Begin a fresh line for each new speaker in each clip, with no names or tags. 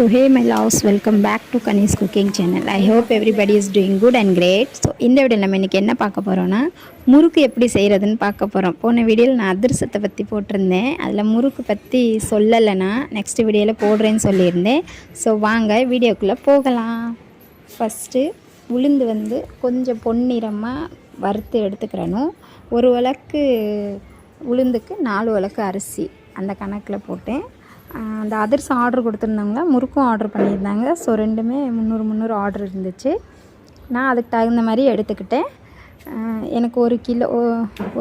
So hey my loves, welcome back to Kani's cooking channel. I hope everybody is doing good and great. So இந்த video நம்ம இன்றைக்கி என்ன பார்க்க போகிறோன்னா முறுக்கு எப்படி செய்கிறதுன்னு பார்க்க போகிறோம் போன வீடியோவில் நான் அதிரசத்தை பற்றி போட்டிருந்தேன். அதில் முறுக்கு பற்றி சொல்லலைன்னா நெக்ஸ்ட் வீடியோவில் போடுறேன்னு சொல்லியிருந்தேன். ஸோ வாங்க வீடியோக்குள்ளே போகலாம். ஃபஸ்ட்டு உளுந்து வந்து கொஞ்சம் பொன்னிறமாக வறுத்து எடுத்துக்கிறணும். ஒரு வழக்கு உளுந்துக்கு நாலு வழக்கு அரிசி. அந்த கணக்கில் போட்டேன். அந்த அதிர்சம் ஆர்டர் கொடுத்துருந்தாங்களா முறுக்கும் ஆர்டர் பண்ணியிருந்தாங்க. ஸோ ரெண்டுமே முந்நூறு முந்நூறு ஆர்டர் இருந்துச்சு. நான் அதுக்கு தகுந்த மாதிரி எடுத்துக்கிட்டேன். எனக்கு ஒரு கிலோ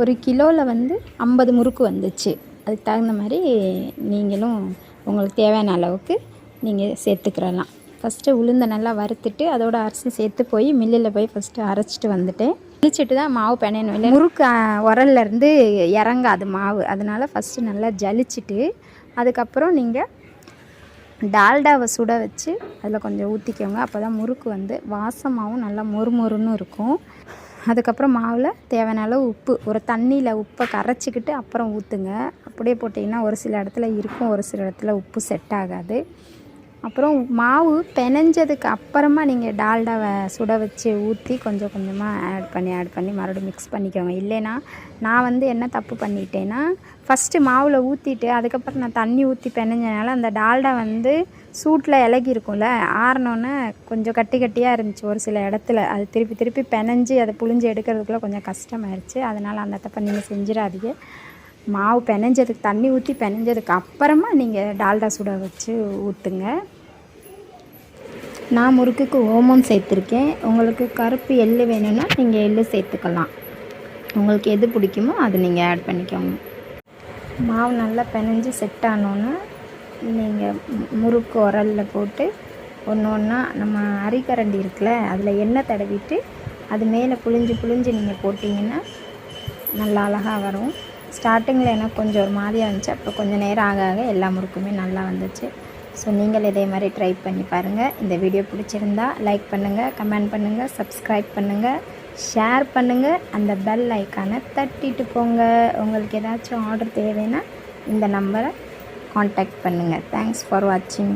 ஒரு கிலோவில் வந்து ஐம்பது முறுக்கு வந்துச்சு. அதுக்கு தகுந்த மாதிரி நீங்களும் உங்களுக்கு தேவையான அளவுக்கு நீங்கள் சேர்த்துக்கிறலாம். ஃபஸ்ட்டு உளுந்தை நல்லா வறுத்துட்டு அதோட அரிசி சேர்த்து போய் மில்லில் போய் ஃபஸ்ட்டு அரைச்சிட்டு வந்துட்டேன். குளிச்சுட்டு தான் மாவு பிணையணும் இல்லை முறுக்கு உரல்லேருந்து உரல்ல இருந்து இறங்காது மாவு. அதனால் ஃபஸ்ட்டு நல்லா ஜலிச்சுட்டு அதுக்கப்புறம் நீங்கள் டால்டாவை சுட வச்சு அதில் கொஞ்சம் ஊற்றிக்கோங்க அப்போ தான் முறுக்கு வந்து வாசமாகவும் நல்லா மொறுமொறுன்னு இருக்கும். அதுக்கப்புறம் மாவில் தேவையான அளவு உப்பு ஒரு தண்ணியில் உப்பை கரைச்சிக்கிட்டு அப்புறம் ஊற்றுங்க அப்படியே போட்டிங்கன்னா ஒரு சில இடத்துல இருக்கும் ஒரு சில இடத்துல உப்பு செட் ஆகாது. அப்புறம் மாவு பெனஞ்சதுக்கு அப்புறமா நீங்கள் டால்டாவை சுட வச்சு ஊற்றி கொஞ்சம் கொஞ்சமாக ஆட் பண்ணி ஆட் பண்ணி மறுபடியும் மிக்ஸ் பண்ணிக்கோங்க. இல்லைன்னா நான் வந்து என்ன தப்பு பண்ணிட்டேன்னா ஃபஸ்ட்டு மாவில் ஊற்றிட்டு அதுக்கப்புறம் நான் தண்ணி ஊற்றி பெனஞ்சனால அந்த டால்டா வந்து சூட்டில் இலகி இருக்கும்ல ஆறினோன்னே கொஞ்சம் கட்டி கட்டியாக இருந்துச்சு ஒரு சில இடத்துல. அது திருப்பி திருப்பி பெனஞ்சு அதை புழிஞ்சு எடுக்கிறதுக்குள்ளே கொஞ்சம் கஷ்டமாயிருச்சு. அதனால் அந்த தப்பை நீங்கள் செஞ்சிடாதீங்க. மாவு பிணைஞ்சதுக்கு தண்ணி ஊற்றி பிணைஞ்சதுக்கு அப்புறமா நீங்கள் டால்டா சுட வச்சு ஊற்றுங்க நான் முறுக்குக்கு ஓமம் சேர்த்துருக்கேன். உங்களுக்கு கருப்பு எள்ளு வேணும்னா நீங்கள் எள்ளு சேர்த்துக்கலாம். உங்களுக்கு எது பிடிக்குமோ அது நீங்கள் ஆட் பண்ணிக்கோங்க. மாவு நல்லா பிணைஞ்சு செட் ஆனோன்னா நீங்கள் முறுக்கு உரலில் போட்டு ஒன்று ஒன்றா நம்ம அரிக்கரண்டி இருக்குல்ல அதில் எண்ணெய் தடவிட்டு அது மேலே புழிஞ்சு புழிஞ்சு நீங்கள் போட்டிங்கன்னா நல்லா அழகாக வரும். ஸ்டார்டிங்கில் எனக்கு கொஞ்சம் ஒரு மாதிரியாக இருந்துச்சு. அப்புறம் கொஞ்சம் நேரம் ஆக ஆக எல்லா முறுக்குமே நல்லா வந்துச்சு. ஸோ நீங்கள் இதே மாதிரி ட்ரை பண்ணி பாருங்கள் இந்த வீடியோ பிடிச்சிருந்தா லைக் பண்ணுங்கள் கமெண்ட் பண்ணுங்கள் சப்ஸ்கிரைப் பண்ணுங்கள் ஷேர் பண்ணுங்கள் அந்த பெல் ஐக்கானை தட்டிட்டு போங்க. உங்களுக்கு ஏதாச்சும் ஆர்டர் தேவைன்னா இந்த நம்பரை காண்டாக்ட் பண்ணுங்கள் தேங்க்ஸ் ஃபார் வாட்சிங்